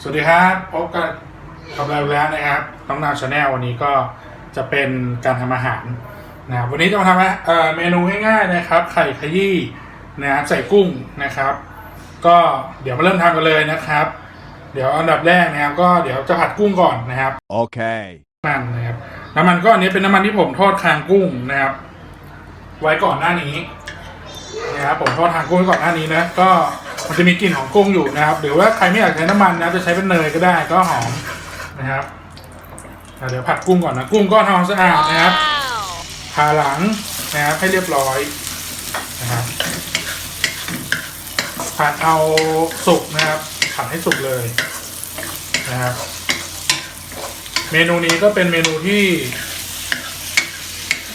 สวัสดีครับพบกับกับเราแล้วนะครับน้องนาวชาแนลวันนี้ก็จะเป็นการทำอาหารนะครับวันนี้จะมาทำเอ่อเมนูง่ายๆนะครับ ไข่ขยี้นะครับใส่กุ้งนะครับ ก็เดี๋ยวมาเริ่มทำกันเลยนะครับ เดี๋ยวอันดับแรกนะครับ ก็เดี๋ยวจะผัดกุ้งก่อนนะครับ Okay. น้ำมันนะครับน้ำมันก็อันนี้เป็นน้ำมันที่ผมทอดคางกุ้งนะครับ ไว้ก่อนหน้านี้นะครับผมทอดคางกุ้งไว้ก่อนหน้านี้นะก็ มันจะมีกลิ่นของกุ้งอยู่นะครับ หรือว่าใครไม่อยากใช้น้ำมันนะจะใช้เป็นเนยก็ได้ก็หอมนะครับเดี๋ยวผัดกุ้งก่อนนะกุ้งก็ทำความสะอาดนะครับผ่าหลังนะครับให้เรียบร้อยนะครับผัดเอาสุกนะครับผัดให้สุกเลยนะครับ เมนูนี้ก็เป็นเมนูที่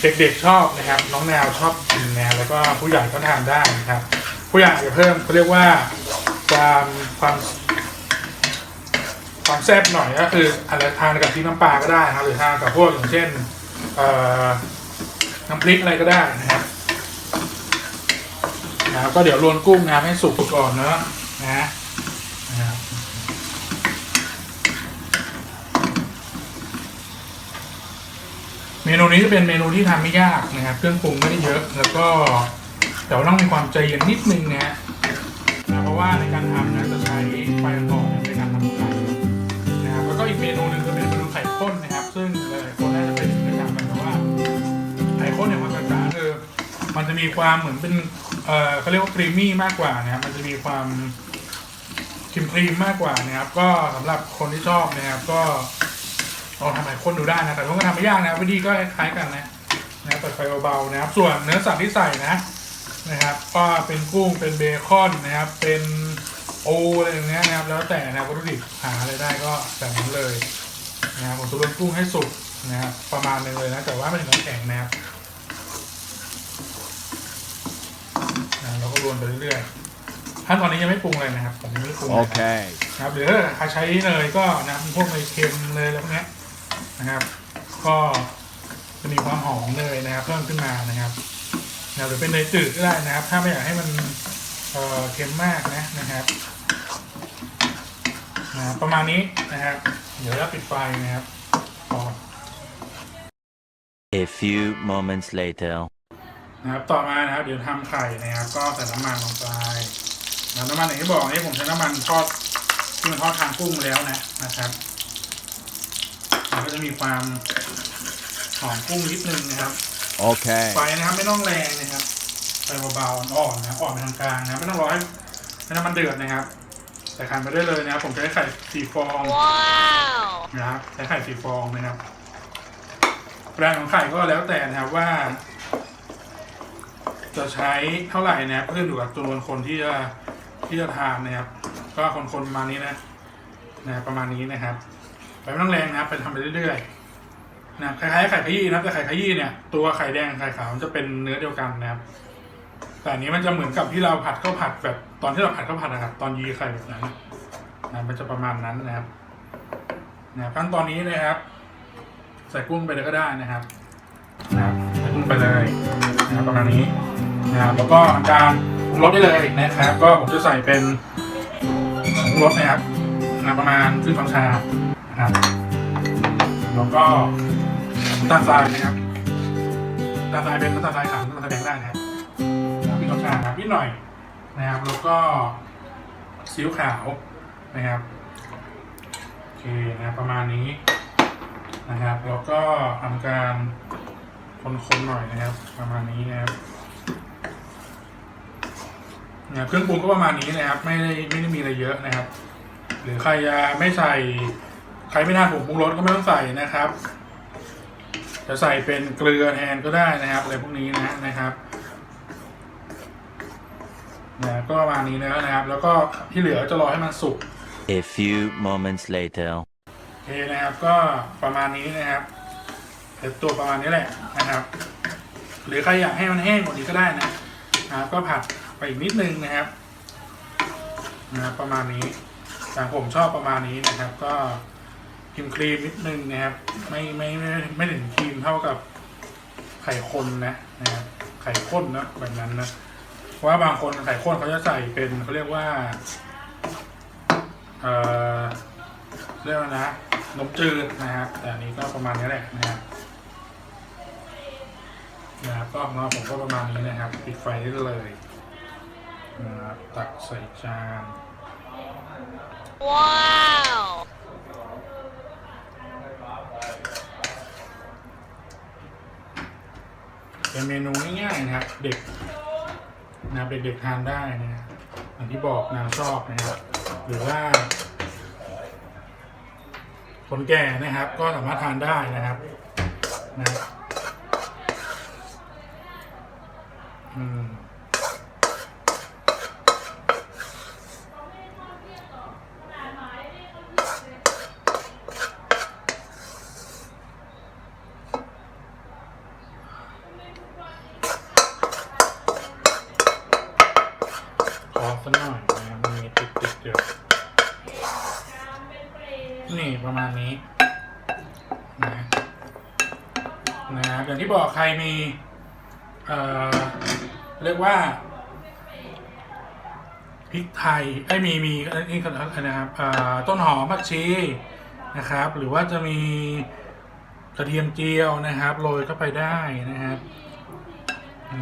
เด็กๆชอบนะครับ น้องแนวชอบกินนะแล้วก็ผู้ใหญ่ก็ทานได้นะครับ ผู้ใหญ่จะเพิ่มเขาเรียกว่าความความความแซ่บหน่อยก็คืออาจจะทานกับพริกน้ำปลาก็ได้นะหรือทานกับพวกอย่างเช่นน้ำพริกอะไรก็ได้นะครับนะครับก็เดี๋ยวรวนกุ้งนะให้สุกก่อนเนอะนะนะครับเมนูนี้จะเป็นเมนูที่ทำไม่ยากนะครับ เครื่องปรุงไม่ได้เยอะแล้วก็ แต่ว่าต้องมีความใจเย็นนิดนึงนะฮะนะเพราะว่าในการทำนะจะใช้ไฟอ่อนในการทำไข่นะครับแล้วก็อีกเมนูหนึ่งจะเป็นเมนูไข่ข้นนะครับ ซึ่งหลายๆคนน่าจะเป็นได้ทำกันแต่ว่าไข่ข้นเนี่ยมันกระจาคือมันจะมีความเหมือนเป็นเออเขาเรียกว่าครีมมี่มากกว่านะครับมันจะมีความครีมครีมมากกว่านะครับ ก็สำหรับคนที่ชอบนะครับก็ลองทำให้นดูได้นะแต่ว่าก็ทำไม่ยากนะวิธีก็คล้ายกันนะนะเปิดไฟเบาๆนะครับ ส่วนเนื้อสัตว์ที่ใส่นะ นะครับก็เป็นกุ้งเป็นเบคอนนะครับ เป็นโออะไรอย่างเงี้ยนะครับ แล้วแต่นะวัตถุดิบหาอะไรได้ก็แบบนั้นเลยนะครับผมจะรวนกุ้งให้สุกนะครับประมาณนึงเลยนะแต่ว่าไม่ถึงกับแข็งนะครับนะเราก็รวนไปเรื่อยๆขั้นตอนนี้ยังไม่ปรุงเลยนะครับผมยังไม่ปรุงเลยนะครับ Okay. นะครับหรือถ้าใช้เนยก็นะครับพวกเนยเค็มเลยอะไรพวกเนี้ยนะครับ ก็จะมีความหอมเนยนะครับ เพิ่มขึ้นมานะครับ นะครับหรือเป็นเนยจืดก็ได้นะครับ ถ้าไม่อยากให้มันเอ่อเค็มมากนะนะครับนะครับประมาณนี้นะครับ เดี๋ยวเราปิดไฟนะครับพอ A few moments later. นะครับต่อมานะครับ เดี๋ยวทำไข่นะครับ ก็ใส่น้ำมันลงไปนะครับน้ำมันอย่างที่บอกนี่ผมใช้น้ำมันทอดที่มันทอดทางกุ้งแล้วนะนะครับมันก็จะมีความหอมกุ้งนิดนึงนะครับ Okay. ไฟนะครับไม่ต้องแรงนะครับไฟเบาๆอ่อนๆนะอ่อนไปทางกลางนะไม่ต้องร้อให้ให้น้ำมันเดือดนะครับใส่ไข่ไปได้เลยนะครับผมใช้ไข่สี่ฟองนะครับใช้ไข่สี่ฟองนะครับแรงของไข่ก็แล้วแต่นะครับว่า จะใช้เท่าไหร่นะครับเพื่ออยู่กับจำนวนคนที่จะที่จะทานนะครับ ก็คนๆประมาณนี้นะนะประมาณนี้นะครับไฟไม่ต้องแรงนะครับไปทำไปเรื่อยๆ นะครับคล้ายๆไข่ขยี้นะครับแต่ไข่ขยี้เนี่ยตัวไข่แดงไข่ขาวมันจะเป็นเนื้อเดียวกันนะครับ แต่อันนี้มันจะเหมือนกับที่เราผัดข้าวผัดแบบตอนที่เราผัดข้าวผัดนะครับตอนยีไข่แบบนั้นนะมันจะประมาณนั้นนะครับนะขั้นตอนนี้นะครับ ใส่กุ้งไปเลยก็ได้นะครับนะครับใส่กุ้งไปเลยนะครับประมาณนี้นะครับแล้วก็ทำการปรุงรสได้เลยนะครับ ก็ผมจะใส่เป็นผงรสนะครับนะประมาณครึ่งช้อนชานะครับแล้วก็ ตาลทรายนะครับตาลทรายเป็นน้ำตาทรายขาวน้ำตาลทรายแดงได้นะครับแล้วพี่รสชาติครับนิดหน่อยนะครับแล้วก็ซีอิ๊วขาวนะครับโอเคนะครับประมาณนี้นะครับ แล้วก็ทำการคนๆหน่อยนะครับ ประมาณนี้นะครับนะครับเครื่องปรุงก็ประมาณนี้นะครับ ไม่ได้ไม่ได้มีอะไรเยอะนะครับ หรือใครจะไม่ใส่ใครไม่ทานผงปรุงรสก็ไม่ต้องใส่นะครับ จะใส่เป็นเกลือแทนก็ได้นะครับอะไรพวกนี้นะนะครับนะก็ประมาณนี้แล้วนะครับ แล้วก็ที่เหลือจะรอให้มันสุก A few moments later. โอเคนะครับก็ประมาณนี้นะครับเดี๋ยวตัวประมาณนี้แหละนะครับ หรือใครอยากให้มันแห้งกว่านี้ก็ได้นะนะครับ ก็ผัดไปอีกนิดนึงนะครับนะครับประมาณนี้แต่ผมชอบประมาณนี้นะครับ ก็ครี มครีมนิดนึงนะครับ ไม่ไม่ไม่ไม่ถึงครีมเท่ากับไข่คนนะนะครับไข่ข้นนะแบบนั้นนะเพราะว่าบางคนไข่ข้นเขาจะใส่เป็นเขาเรียกว่าเอ่อเรียกว่านะนมจืดนะครับแต่อันนี้ก็ประมาณนี้แหละนะครับนะครับก็ของเราผมก็ประมาณนี้นะครับปิดไฟได้เลยนะครับตักใส่จาน Wow! เป็นเมนูง่ายๆนะครับ เด็กนะเป็นเด็กๆทานได้นะอย่างที่บอกนางชอบนะครับ หรือว่า คนแก่นะครับ ก็สามารถทานได้นะครับนะอืมขอสักหน่อยนะครับมีติดๆเดี๋ยวนี่ประมาณนี้ นะนะครับอย่างที่บอกใครมีเอ่อเรียกว่าพริกไทยไอ้มีมีอันนี้นะครับต้นหอมผักชีนะครับ หรือว่าจะมีกระเทียมเจียวนะครับโรยเข้าไปได้นะครับ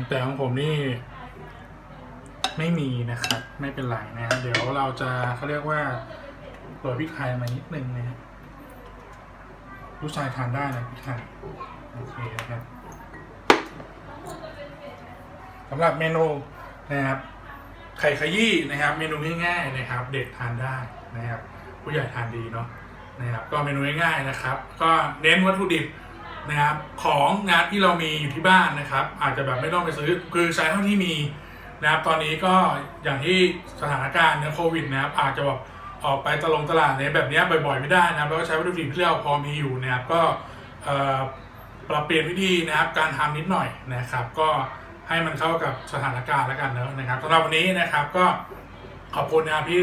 แต่ของผมนี่ ไม่มีนะครับ ไม่เป็นไรนะรเดี๋ยวเราจะเขาเรียกว่าโรยพริกไทยมานิดนึงนะครับ ลูกชายทานได้นะพี่ไข่โอเคนะครับสำหรับเมนูนะครับไข่ขยี้นะครับ เมนูง่ายๆนะครับ เด็กทานได้นะครับ ผู้ใหญ่ทานดีเนาะนะครับ ก็เมนูง่ายๆนะครับ ก็เน้นวัตถุดิบนะครับของนะที่เรามีอยู่ที่บ้านนะครับ อาจจะแบบไม่ต้องไปซื้อคือใช้เท่าที่มีนะครับ ตอนนี้ก็อย่างที่สถานการณ์เนี่ยโควิดนะครับ อาจจะแบบ ออกไปตะลงตลาดเนี่ยแบบนี้บ่อยๆไม่ได้นะครับแล้วก็ใช้วัตถุดิบที่เราพอมีอยู่นะครับก็เปรับเปลี่ยนวิธีนะครับการทำนิดหน่อยนะครับ ก็ให้มันเข้ากับสถานการณ์แล้วกันนะนะครับสำหรับวันนี้นะครับก็ขอบคุณนะครับที่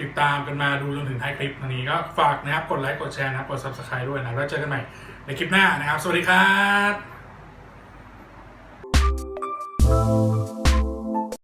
ติดตามกันมาดูจนถึงท้ายคลิปวันนี้ก็ฝากนะครับกดไลค์กดแชร์นะกด subscribe ด้วยนะแล้วเจอกันใหม่ในคลิปหน้านะครับ สวัสดีครับ